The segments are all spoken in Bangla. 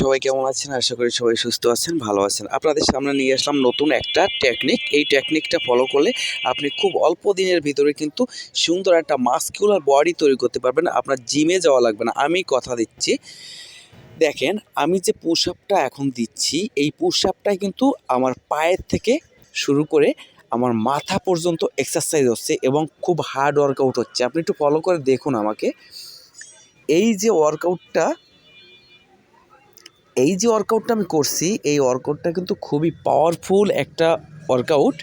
সবাই কেমন আছেন? আশা করি সবাই সুস্থ আছেন, ভালো আছেন। আপনাদের সামনে নিয়ে আসলাম নতুন একটা টেকনিক এই টেকনিকটা ফলো করলে আপনি খুব অল্প দিনের ভিতরে কিন্তু সুন্দর একটা মাস্কুলার বডি তৈরি করতে পারবেন। আপনার জিমে যাওয়া লাগবে না। আমি কথা দিচ্ছি। দেখেন, আমি যে পুশ আপটা এখন দিচ্ছি, এই পুশ কিন্তু আমার পায়ের থেকে শুরু করে আমার মাথা পর্যন্ত এক্সারসাইজ হচ্ছে এবং খুব হার্ড ওয়ার্কআউট হচ্ছে। আপনি একটু ফলো করে দেখুন আমাকে। এই যে ওয়ার্কআউটটা এই যে ওয়ার্কআউটটা আমি করছি, এই ওয়ার্কআউটটা কিন্তু খুবই পাওয়ারফুল একটা ওয়ার্কআউট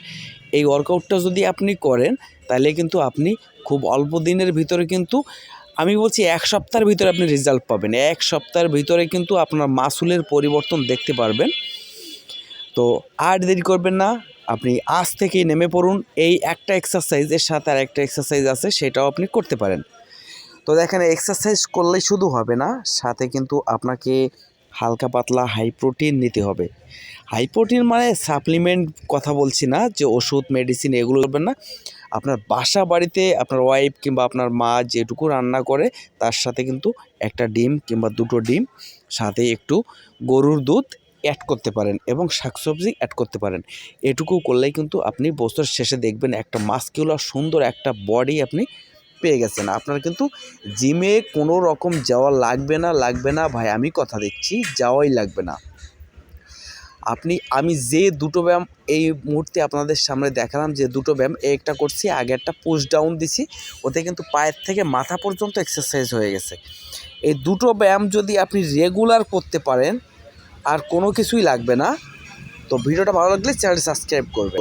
এই ওয়ার্কআউটটা যদি আপনি করেন, তাহলে কিন্তু আপনি খুব অল্প দিনের ভিতরে কিন্তু, আমি বলছি এক সপ্তাহের ভিতরে আপনি রেজাল্ট পাবেন। এক সপ্তাহের ভিতরে কিন্তু আপনার মাসুলের পরিবর্তন দেখতে পারবেন। তো আর দেরি করবেন না, আপনি আজ থেকেই নেমে পড়ুন। এই একটা এক্সারসাইজের সাথে আর একটা এক্সারসাইজ আছে, সেটাও আপনি করতে পারেন। তো দেখেন এক্সারসাইজ করলেই শুধু হবে না, সাথে কিন্তু আপনাকে হালকা পাতলা হাই প্রোটিন নিতে হবে। হাই প্রোটিন মানে সাপ্লিমেন্ট কথা বলছি না, যে ওষুধ মেডিসিন এগুলো করবেন না। আপনার বাসা বাড়িতে আপনার ওয়াইফ কিংবা আপনার মা যেটুকু রান্না করে, তার সাথে কিন্তু একটা ডিম কিংবা দুটো ডিম, সাথে একটু গরুর দুধ অ্যাড করতে পারেন এবং শাকসবজি অ্যাড করতে পারেন। এটুকু করলেই কিন্তু আপনি বছর শেষে দেখবেন একটা মাস্কিউলার সুন্দর একটা বডি আপনি পেয়ে গেছেন। আপনার কিন্তু জিমে কোনো রকম যাওয়া লাগবে না লাগবে না। ভাই, আমি কথা দিচ্ছি, যাওয়াই লাগবে না। আপনি, আমি যে দুটো ব্যায়াম এই মুহূর্তে আপনাদের সামনে দেখালাম, যে দুটো ব্যায়াম, একটা করছি, আগে একটা পুশ ডাউন দিছি, ওতে কিন্তু পায়ের থেকে মাথা পর্যন্ত এক্সারসাইজ হয়ে গেছে। এই দুটো ব্যায়াম যদি আপনি রেগুলার করতে পারেন, আর কোনো কিছুই লাগবে না, তো ভিডিওটা ভালো লাগলে চ্যানেল সাবস্ক্রাইব করবে